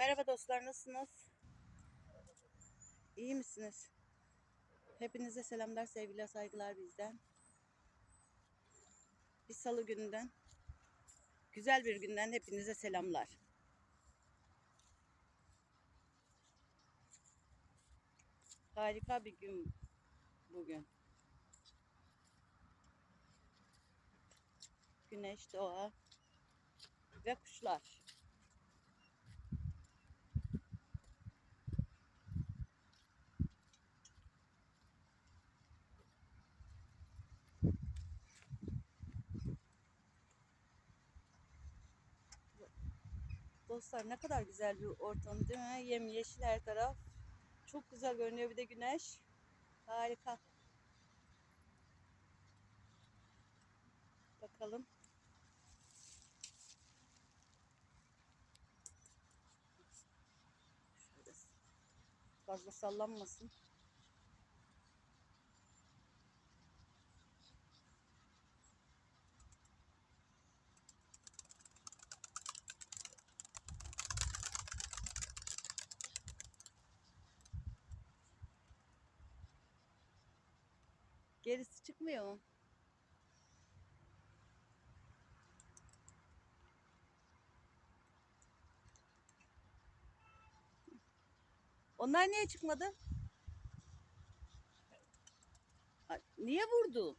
Merhaba dostlar nasılsınız? İyi misiniz? Hepinize selamlar, sevgiler, saygılar bizden. Bir salı gününden, güzel bir günden hepinize selamlar. Harika bir gün bugün. Güneş, doğa ve kuşlar. Dostlar ne kadar güzel bir ortam değil mi? Yem yeşil her taraf. Çok güzel görünüyor bir de güneş. Harika. Bakalım. Şöyle fazla sallanmasın. Mu? Onlar niye çıkmadı? Niye vurdu?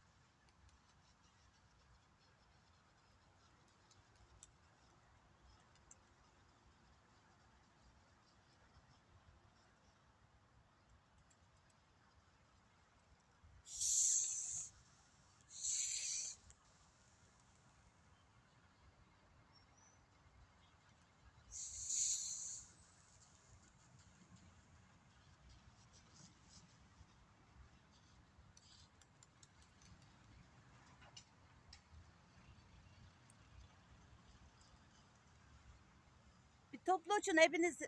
Bir toplu uçun hepiniz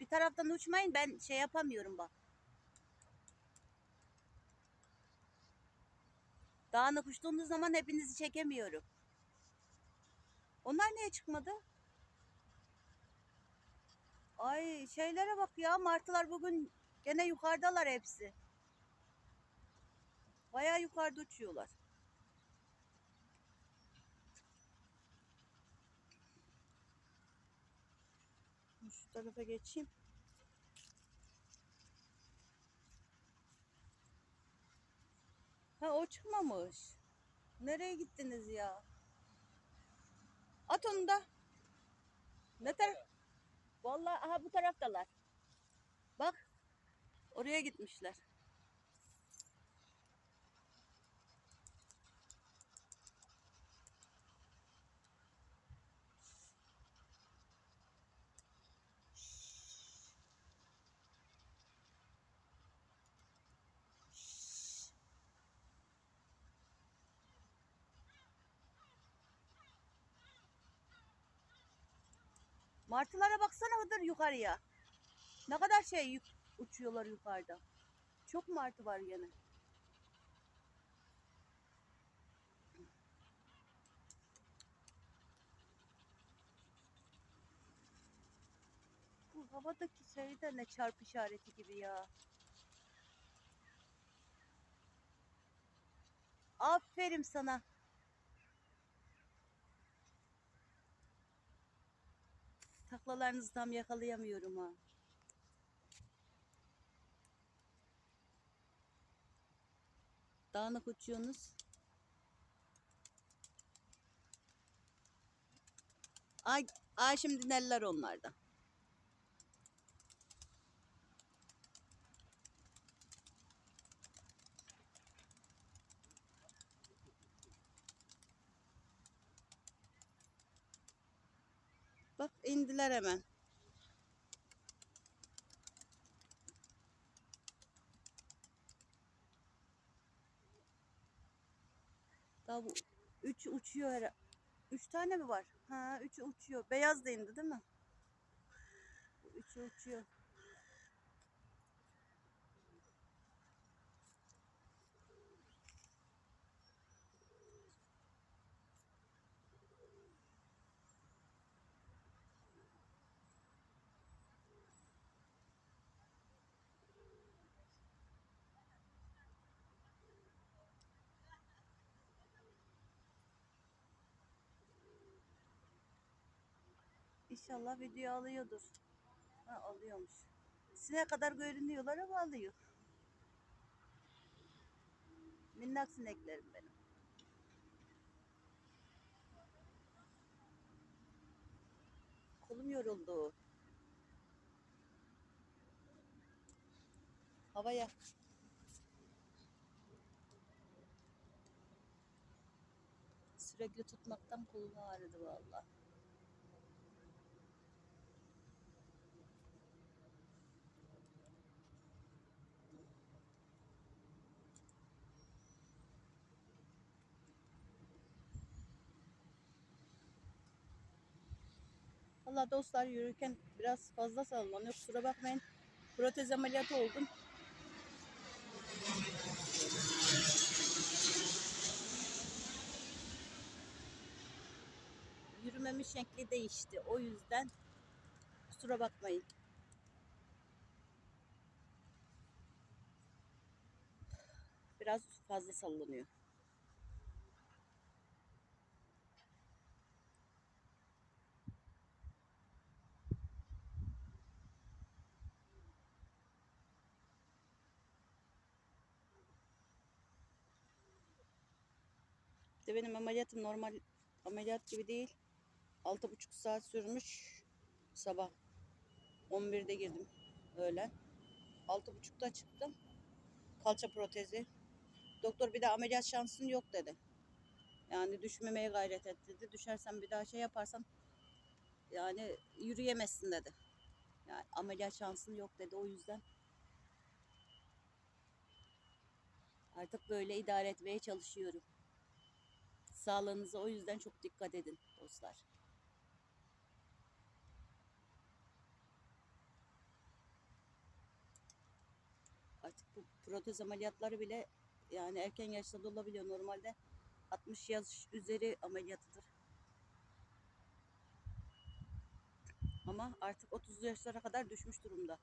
bir taraftan uçmayın ben şey yapamıyorum bak. Dağınık uçtuğunuz zaman hepinizi çekemiyorum. Onlar niye çıkmadı? Ay şeylere bak ya martılar bugün gene yukarıdalar hepsi. Bayağı yukarıda uçuyorlar. Şu tarafa geçeyim. Ha o çıkmamış. Nereye gittiniz ya? At onu da. Ne taraf? Vallahi aha bu taraftalar. Bak. Oraya gitmişler. Martılara baksana Hıdır yukarıya. Ne kadar şey yük- uçuyorlar yukarıda. Çok martı var gene. Bu havadaki şey de ne çarp işareti gibi ya. Aferin sana. Taklalarınızı tam yakalayamıyorum ha. Dağınık uçuyorsunuz. Ay, ay şimdi neler onlarda. Bak indiler hemen. Daha bu üç uçuyor herhalde. Üç tane mi var? Ha, üçü uçuyor. Beyaz da indi değil mi? Üçü uçuyor. İnşallah video alıyordur. Ha, alıyormuş. Size kadar görünüyorlar ama alıyor. Minnak sineklerim benim. Kolum yoruldu. Havaya. Sürekli tutmaktan kolum ağrıdı vallahi. Valla dostlar yürürken biraz fazla sallanıyor. Kusura bakmayın. Protez ameliyatı oldum. Yürümemin şekli değişti. O yüzden kusura bakmayın. Biraz fazla sallanıyor. İşte benim ameliyatım normal ameliyat gibi değil. Altı buçuk saat sürmüş. Sabah 11'de girdim öğlen. Altı buçukta çıktım. Kalça protezi. Doktor bir de ameliyat şansın yok dedi. Yani düşmemeye gayret et dedi. Düşersen bir daha şey yaparsan yani yürüyemezsin dedi. Yani ameliyat şansın yok dedi. O yüzden artık böyle idare etmeye çalışıyorum. Sağlığınıza o yüzden çok dikkat edin dostlar. Artık bu protez ameliyatları bile yani erken yaşta da olabiliyor. Normalde 60 yaş üzeri ameliyatıdır. Ama artık 30 yaşlara kadar düşmüş durumda.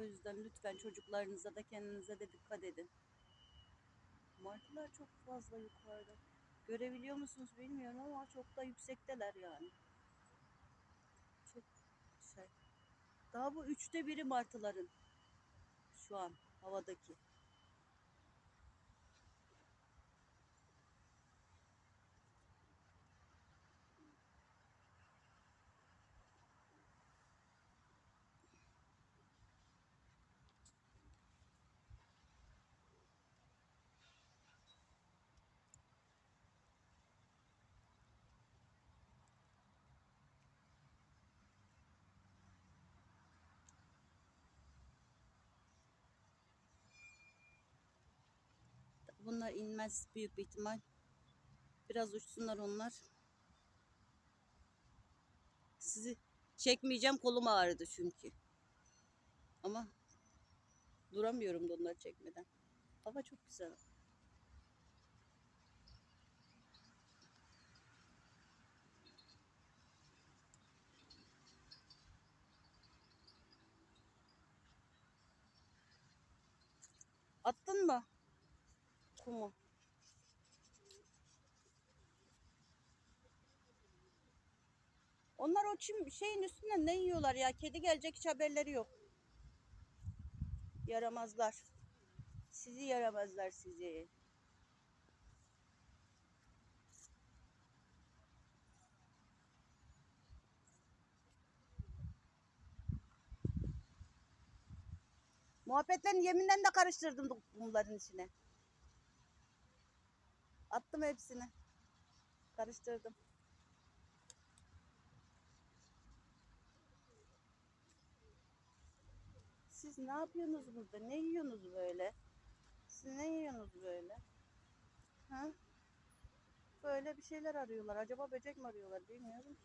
O yüzden lütfen çocuklarınıza da kendinize de dikkat edin. Martılar çok fazla yukarıda. Görebiliyor musunuz bilmiyorum ama çok da yüksekteler yani. Çok şey. Daha bu üçte biri martıların. Şu an havadaki. Bunlar inmez büyük bir ihtimal. Biraz uçsunlar onlar. Sizi çekmeyeceğim kolum ağrıdı çünkü. Ama duramıyorum da onları çekmeden. Hava çok güzel. Attın mı? Kumu. Onlar o çim şeyin üstünde ne yiyorlar ya? Kedi gelecek hiç haberleri yok. Yaramazlar. Sizi yaramazlar sizi. Muhabbetlerini yeminden de karıştırdım bu- bunların içine. Attım hepsini. Karıştırdım. Siz ne yapıyorsunuz burada? Ne yiyorsunuz böyle? Siz ne yiyorsunuz böyle? Ha? Böyle bir şeyler arıyorlar. Acaba böcek mi arıyorlar bilmiyorum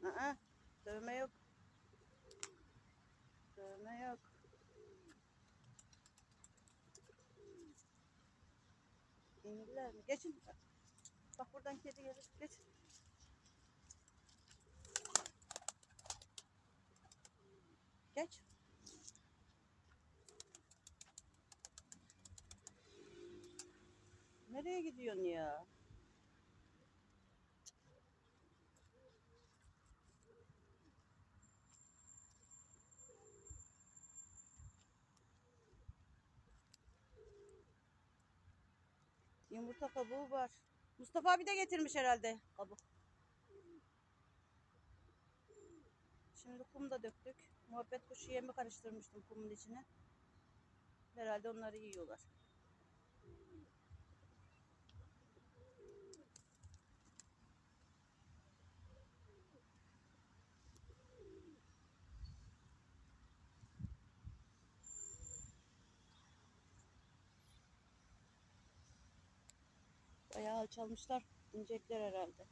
bak. Aa, dövme yok. Dövme yok. İndiler mi? Geçin. Bak, bak buradan kedi gelir. Geç. Geç. Nereye gidiyorsun ya? Yumurta kabuğu var. Mustafa abi de getirmiş herhalde kabuk. Şimdi kum da döktük. Muhabbet kuşu yemi karıştırmıştım kumun içine. Herhalde onları yiyorlar. Bayağı alçalmışlar. İnecekler herhalde.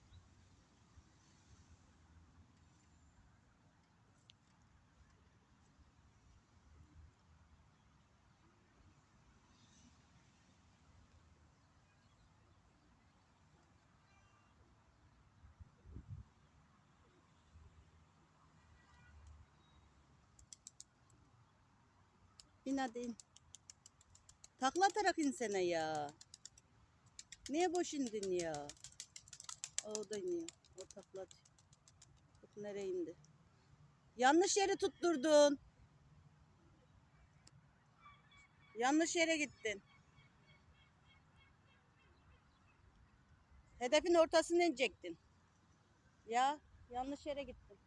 İn hadi in. Takla atarak insene ya. Niye boş indin ya? O da iniyor. O takla atıyor. Bak nereye indi. Yanlış yere tutturdun. Yanlış yere gittin. Hedefin ortasına inecektin. Ya yanlış yere gittin.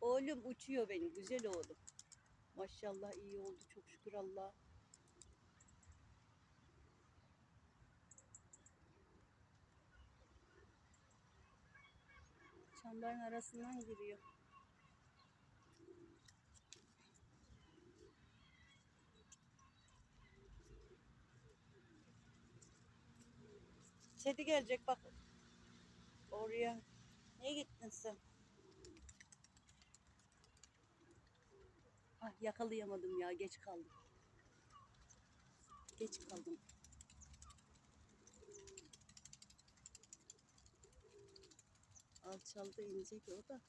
Oğlum uçuyor benim güzel oğlum. Maşallah iyi oldu çok şükür Allah. Çamların arasından giriyor. Kedi gelecek bak. Oraya. Niye gittin sen? Ah yakalayamadım ya geç kaldım. Geç kaldım. Alçaldı inecek o da.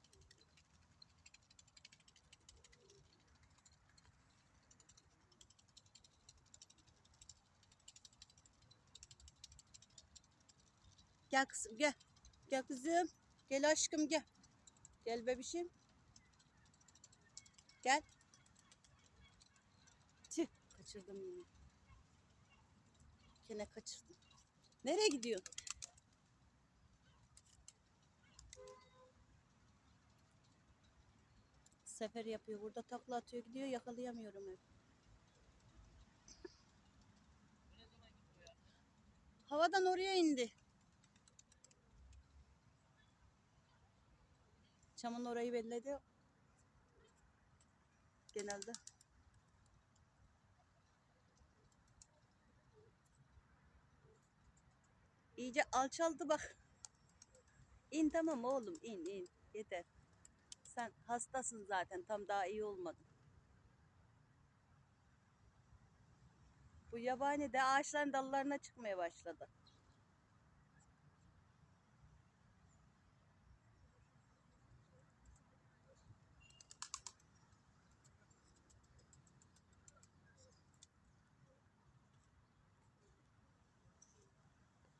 Gel kızım gel. Gel kızım. Gel aşkım gel. Gel bebişim. Gel. Tüh kaçırdım yine. Gene kaçırdım. Nereye gidiyorsun? Sefer yapıyor. Burada takla atıyor gidiyor. Yakalayamıyorum hep. Havadan oraya indi. Çamın orayı belledi. Genelde. İyice alçaldı bak. İn tamam oğlum in in. Yeter. Sen hastasın zaten tam daha iyi olmadın. Bu yabani de ağaçların dallarına çıkmaya başladı.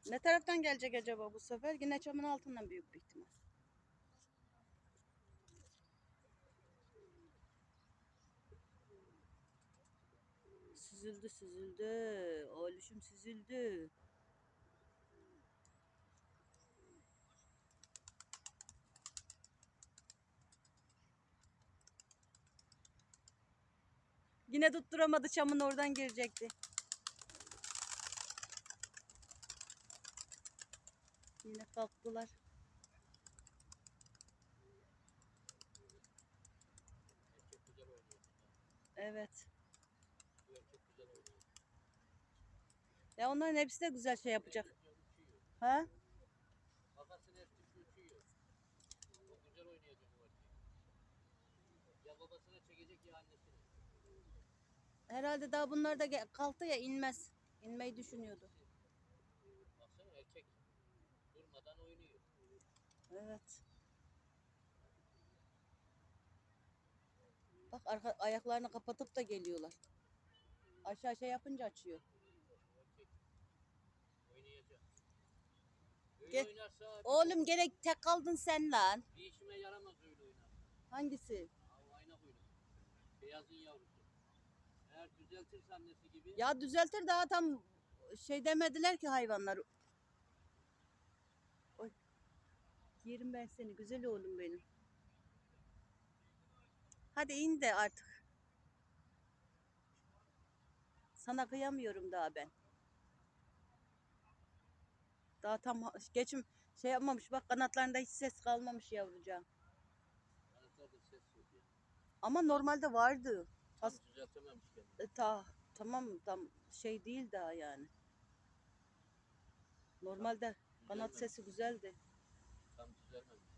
Ne taraftan gelecek acaba bu sefer? Yine çamın altından büyük bir ihtimal. Süzüldü süzüldü. Oğluşum süzüldü. Yine tutturamadı çamın oradan girecekti. Yine kalktılar. Evet. Ya onların hepsi de güzel şey yapacak. Ha? Kafasını hepsi uçuyor. O güzel oynayacak o vakit. Ya babasına çekecek ya annesine. Herhalde daha bunlar da kalktı ya inmez. İnmeyi düşünüyordu. çek. Durmadan oynuyor. Evet. Bak arka, ayaklarını kapatıp da geliyorlar. Aşağı şey yapınca açıyor. Çek. Oynayacak. Öyle Gel. oynarsa Oğlum gerek tek kaldın sen lan. bir işime yaramaz öyle oynarsa. Hangisi? Aa, ayna kuyruk. Beyazın yavrusu. Eğer düzeltirse annesi gibi Ya düzeltir daha tam şey demediler ki hayvanlar. Oy. Yerim ben seni güzel oğlum benim. Hadi in de artık. Sana kıyamıyorum daha ben. Daha tam geçim şey yapmamış bak kanatlarında hiç ses kalmamış yavrucağım. kanatlarda ses yok ya. Ama normalde vardı. Tam As- düzeltememiş kendini. E, ta tamam tam şey değil daha yani. Normalde kanat Düzelmemiş. sesi güzeldi. Tam düzelmemiş.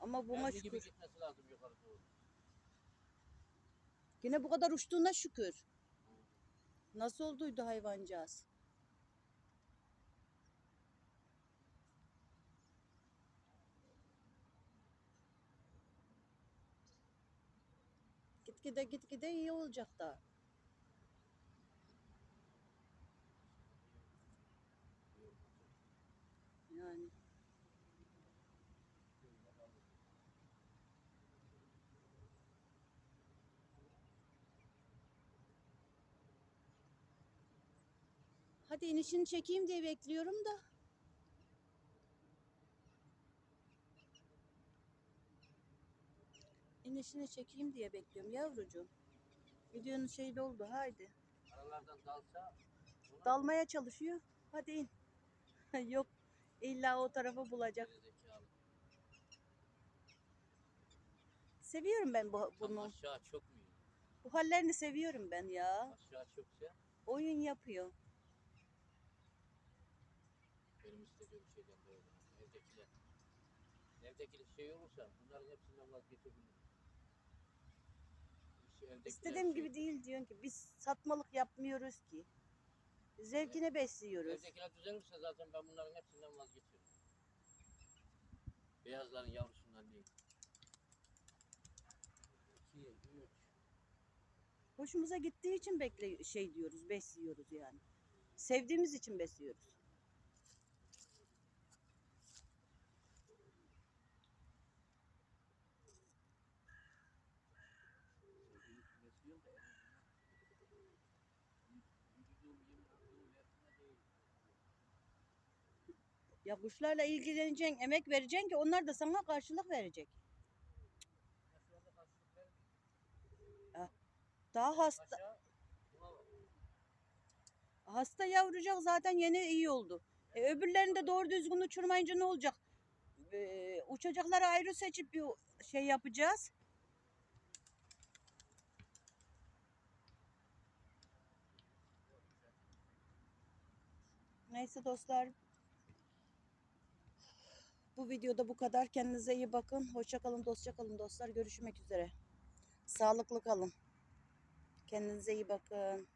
Ama buna gibi şükür. gitmesi lazım yukarı doğru. Yine bu kadar uçtuğuna şükür. Nasıl olduydu hayvancağız? Gitgide gitgide iyi olacak da. Yani hadi inişini çekeyim diye bekliyorum da. İnişini çekeyim diye bekliyorum yavrucuğum. Videonun şeyli oldu haydi. Aralardan dalsa Dalmaya çalışıyor. Hadi in. Yok illa o tarafı bulacak. Seviyorum ben bu, Tam bunu. aşağı çok mu? Bu hallerini seviyorum ben ya. Aşağı çökse Oyun yapıyor. benim istediğim şeyden böyle. Evdekiler. Evdeki şey olursa bunların hepsinden vazgeçebilirim. İstediğim şey- gibi değil diyorsun ki biz satmalık yapmıyoruz ki. Zevkine besliyoruz. Evdekiler düzelirse zaten ben bunların hepsinden vazgeçerim. Beyazların yavrusundan değil. İki, üç. Hoşumuza gittiği için bekle şey diyoruz, besliyoruz yani. Sevdiğimiz için besliyoruz. Ya kuşlarla ilgileneceksin, emek vereceksin ki onlar da sana karşılık verecek. Vermiyor. Daha hasta hasta yavrucak zaten yeni iyi oldu. E, öbürlerini de doğru düzgün uçurmayınca ne olacak? E, uçacakları ayrı seçip bir şey yapacağız. Neyse dostlar. Bu videoda bu kadar. Kendinize iyi bakın. Hoşça kalın, dostlar. Görüşmek üzere. Sağlıklı kalın. Kendinize iyi bakın.